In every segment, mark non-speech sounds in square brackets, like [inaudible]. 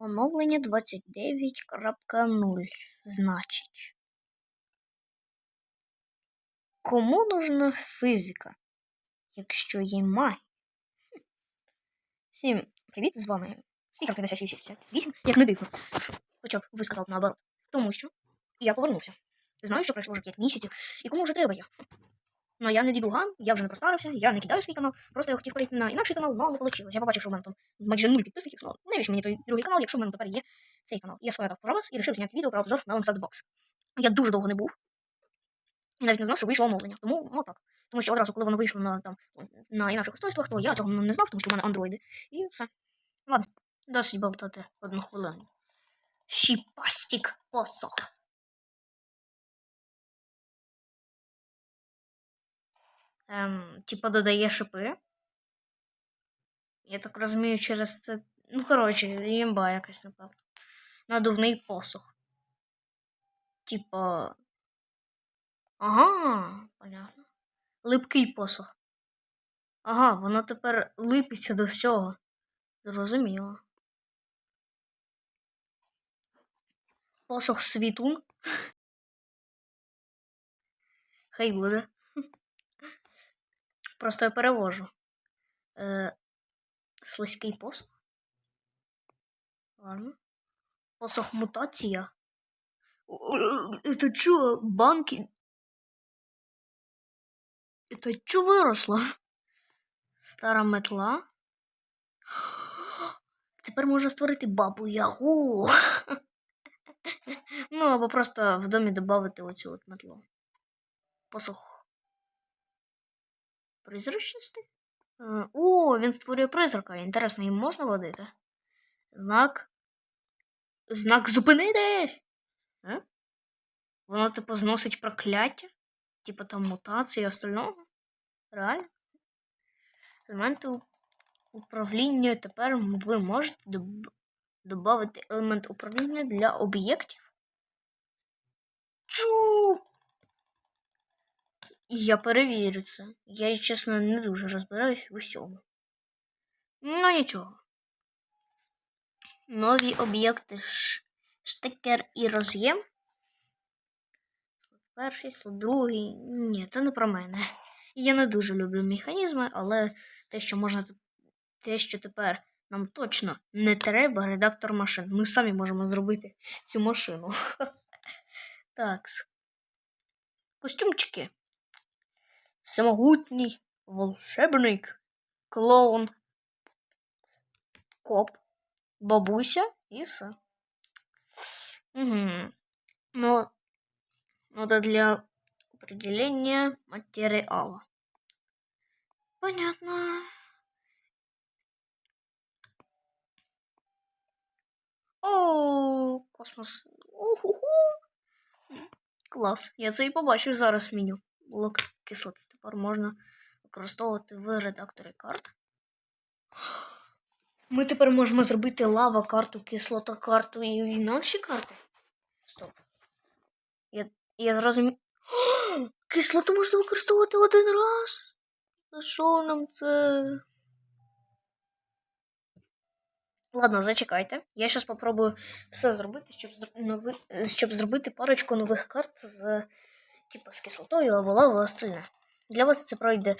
Оновлення 29.0. Значить. Кому нужна фізика, якщо є магія? Всім привіт, з вами спікер 5668, як не дивно. Хоча б ви сказав наоборот. Тому що я повернувся. Знаю, що пройшло вже 5 місяців, і кому вже треба я. Ну, я не дідуган, я вже не простарився, я не кидаю свій канал, просто я хотів перейти на інакший канал, але не вийшло. Я побачив, що в мене там майже нуль підписників, ну навіщо мені той другий канал, якщо в мене тепер є цей канал. Я спам'ятав про вас і вирішив зняти відео про обзор на Sandbox. Я дуже довго не був. І навіть не знав, що вийшло оновлення. Тому ну, так. Тому що одразу, коли воно вийшло на там на інакших устройствах, то я цього не знав, тому що в мене андроїди. І все. Ладно, досить болтати одну хвилину. Щіпастік посох. Ем, типа додає шипи. Я так розумію, через це. Ну, коротше, імба якась, напевно. Надувний посох. Типа. Ага, понятно. Липкий посох. Ага, воно тепер липиться до всього. Зрозуміло. Посох світун. Хай буде. Просто я перевожу. Е, слизький посох. Ладно. Посох мутація. Это чё, банки? Это чё выросло? Стара метла. Тепер можна створити бабу Ягу. ну, або просто в домі додати оцю от метлу. Посох. Призрачності? Е, О, він створює призрака. Інтересно, їм можна водити? Знак. Знак зупинитись! Е? Воно, типу, зносить прокляття? Типу там мутації і остального? Реально? Елементи управління тепер ви можете додати елемент управління для об'єктів. Чу! Я перевірю це. Я, чесно, не дуже розбираюсь в усьому. Ну, нічого. Нові об'єкти штекер і роз'єм. Перший, слот другий. Ні, це не про мене. Я не дуже люблю механізми, але те, що можна те, що тепер нам точно не треба редактор машин. Ми самі можемо зробити цю машину. [laughs] Так. Костюмчики. Всемогутній волшебник, клоун, коп, бабуся і все. Угу. Ну, ну это для определения материала. Понятно. О, космос. Уху. Клас. Я це і побачив зараз в меню. Блок кислоти. Тепер можна використовувати в редакторі карт. Ми тепер можемо зробити лава карту, кислота карту і інакші карти. Стоп. Я, я зрозумів. [gasps] Кислоту можна використовувати один раз. На що нам це? Ладно, зачекайте. Я зараз спробую все зробити, щоб, щоб зробити парочку нових карт з типу з кислотою або лавою остальне. Для вас це пройде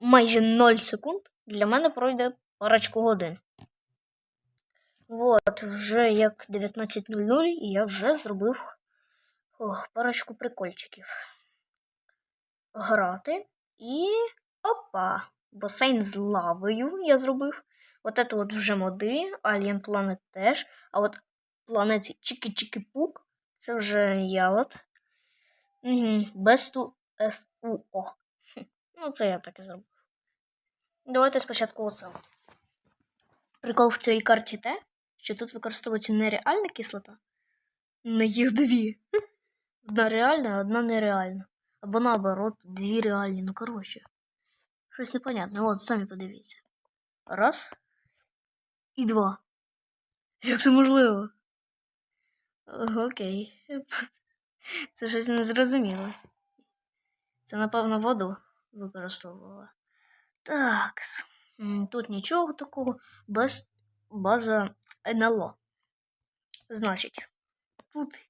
майже 0 секунд. Для мене пройде парочку годин. Вот, вже як 19.00 і я вже зробив ох, парочку прикольчиків. Грати і. Опа! Басейн з лавою я зробив. От це от вже моди, Alien Planet теж. А от планети Чики-Чики-Пук це вже я от. Угу. FUO. [laughs] Хм, Ну, це я так і зробив. Давайте спочатку оце. Прикол в цій карті те, що тут використовується не реальна кислота, не їх дві. [laughs] Одна реальна, а одна нереальна. Або наоборот, дві реальні. Ну, коротше. Щось непонятне. От, самі подивіться. Раз. І два. Як це можливо? Окей. [laughs] Це щось незрозуміле. Це, напевно, воду використовувала. Так. Тут нічого такого. Без база НЛО. Значить, тут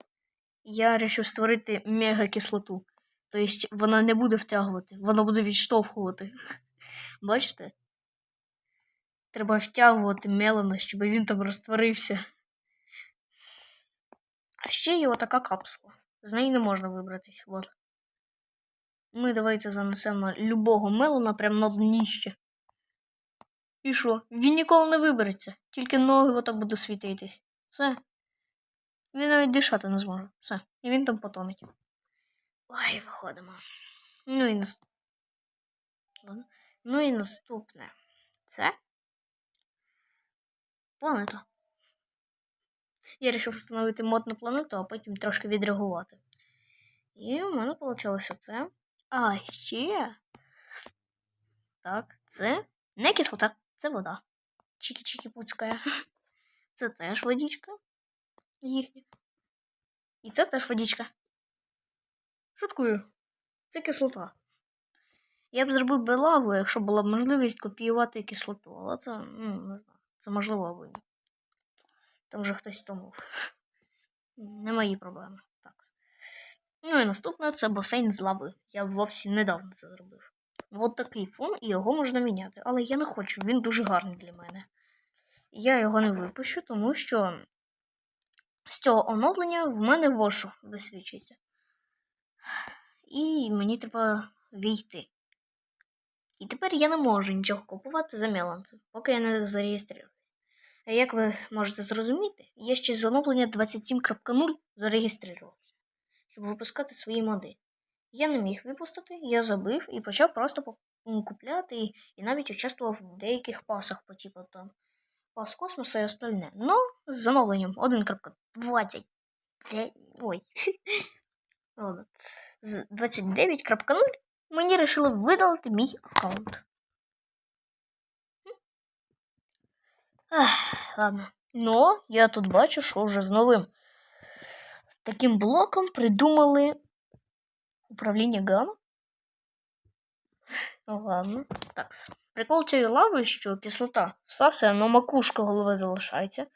я вирішив створити мегакислоту. Тобто вона не буде втягувати, вона буде відштовхувати. [laughs] Бачите? Треба втягувати мелана, щоб він там розтворився. А ще є отака капсула. З неї не можна вибратись. От. Ми давайте занесемо любого мелона прямо на дніще. І що? Він ніколи не вибереться, тільки ноги отак будуть світитись. Все. Він навіть дишати не зможе. Все. І він там потонеть. Ой, виходимо. Ну і нас... Ну і наступне. Це планета. Я вирішив встановити мод на планету, а потім трошки відреагувати. І в мене вийшло це. А ще. Так, це не кислота, це вода. Чики-чики пуцька. [laughs] Це теж водичка. Їхня. І це теж водичка. Шуткую. Це кислота. Я б зробив би лаву, якщо була б можливість копіювати кислоту, але це, ну, не знаю, це можливо або ні. Там вже хтось втонув. [laughs] Не мої проблеми. Так. Ну і наступне це басейн з лави. Я вовсі недавно це зробив. От такий фон, і його можна міняти. Але я не хочу, він дуже гарний для мене. Я його не випущу, тому що з цього оновлення в мене вошу висвічується. І мені треба війти. І тепер я не можу нічого купувати за меланцем, поки я не зареєструюсь. А як ви можете зрозуміти, я ще з оновлення 27.0 зареєструвався, щоб випускати свої моди. Я не міг випустити, я забив і почав просто купляти і, навіть участвував в деяких пасах по типу там пас космоса і остальне. Но з оновленням 1.20. Ой. [laughs] Ладно. З 29.0 мені вирішили видалити мій аккаунт. Ах, ладно. Но я тут бачу, що вже з новим таким блоком придумали управління гамма. Ну ладно. Так. Прикол цієї лави, що кислота всасує, но макушка голови залишається.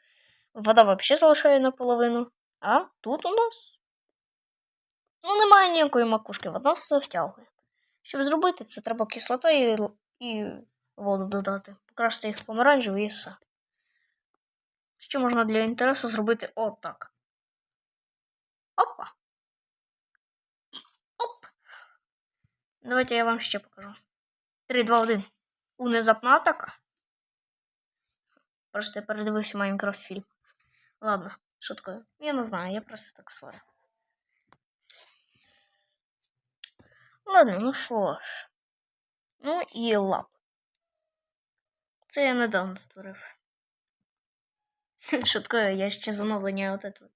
Вода взагалі залишає наполовину. А тут у нас. Ну, немає ніякої макушки, вона все втягує. Щоб зробити це, треба кислота і, і воду додати. Покрасти їх в і все. Ще можна для інтересу зробити отак. Опа. Оп. Давайте я вам ще покажу. 3, 2, 1. Внезапна атака. Просто я передивився Майнкрафт фільм. Ладно, шуткою. Я не знаю, я просто так сварю. Ладно, ну що ж. Ну і лап. Це я недавно створив. [laughs] Шуткою, я ще з оновлення от это.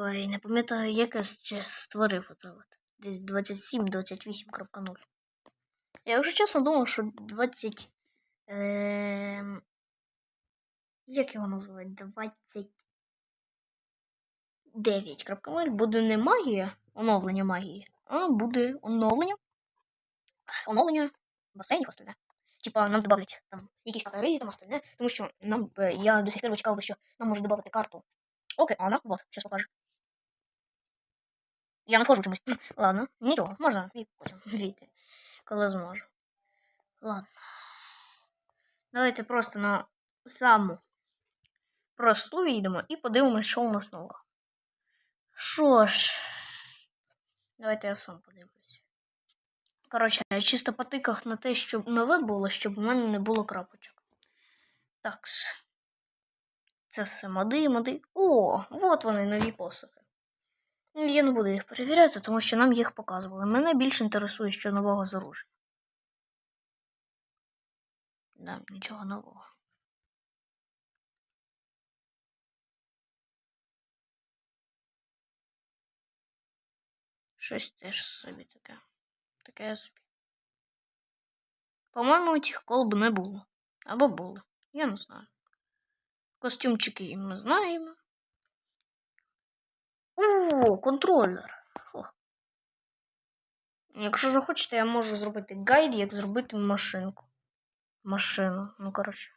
Ой, не пам'ятаю, як я ще створив оце от. Десь 27-28.0. Я вже чесно думав, що 20. Ем... Як його називають? 29.0 буде не магія, оновлення магії, а буде оновлення. Оновлення басейнів остальне. Типа нам добавлять там якісь батареї, там остальне, тому що нам е, я до сих пір чекав, що нам може додати карту Окей, океана. Вот, сейчас покажу. Я не вхожу чомусь. Ладно, нічого, можна і потім [laughs] війти, коли зможу. Ладно. Давайте просто на саму просту війдемо і подивимось, що у нас нового. Що ж, давайте я сам подивлюсь. Коротше, я чисто по тиках на те, щоб нове було, щоб у мене не було крапочок. Так. Це все моди, моди. О, от вони нові посохи. Я не буду їх перевіряти, тому що нам їх показували. Мене більше інтересує, що нового з оружия. Да, нічого нового. Щось теж собі таке. Таке собі. По-моєму, цих колб не було. Або були. Я не знаю. Костюмчики ми знаємо. О, контролер. О. Якщо захочете, я можу зробити гайд, як зробити машинку. Машину. Ну, коротше.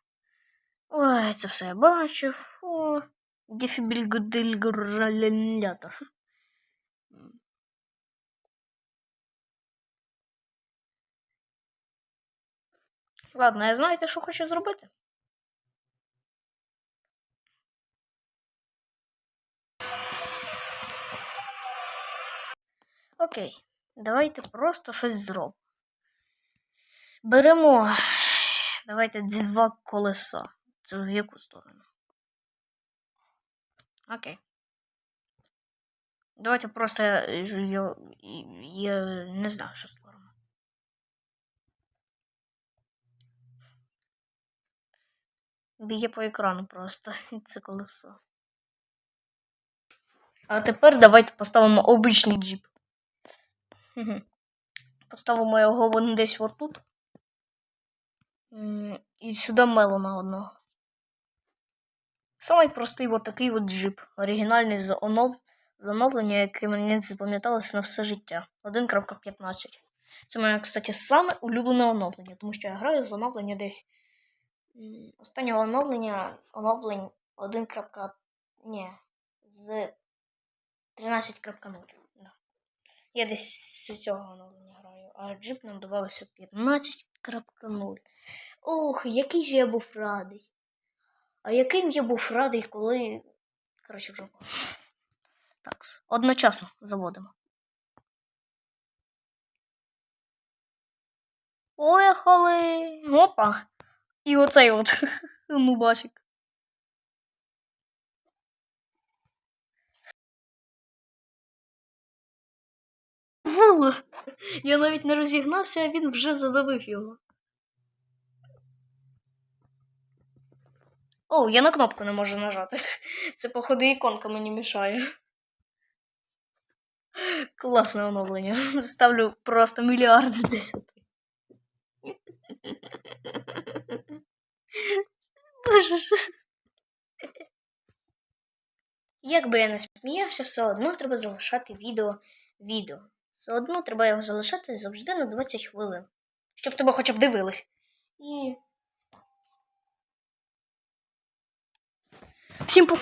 Ой, це все я бачив. О, дефібільгудильгуралятор. Ладно, я знаєте, що хочу зробити? Окей, давайте просто щось зробимо. Беремо. Давайте два колеса. Це в яку сторону? Окей. Давайте просто я, я, я не знаю, що створимо. Б'є по екрану просто це колесо. А тепер давайте поставимо обичний джіп. Поставимо його вон десь отут. І сюди мелона одного. Самий простий от такий от джип. Оригінальний з, онов... оновлення, яке мені запам'яталося на все життя. 1.15. Це моє, кстати, саме улюблене оновлення, тому що я граю з оновлення десь. м, Останнього оновлення оновлень 1. Ні, з 13.0. Я десь з цього оновлення граю, а джип нам додався 15.0. Ох, який же я був радий. А яким я був радий, коли. Коротше, вже. Так, одночасно заводимо. Поїхали. Опа. І оцей от [laughs] нубасик. Вула. Я навіть не розігнався, а він вже задавив його. О, я на кнопку не можу нажати. Це, походу, іконка мені мішає. Класне оновлення. Ставлю просто мільярд з 10. Боже. Як я не сміявся, все одно треба залишати відео відео. Все одно треба його залишати завжди на 20 хвилин. Щоб тебе хоча б дивились. І. Всім по.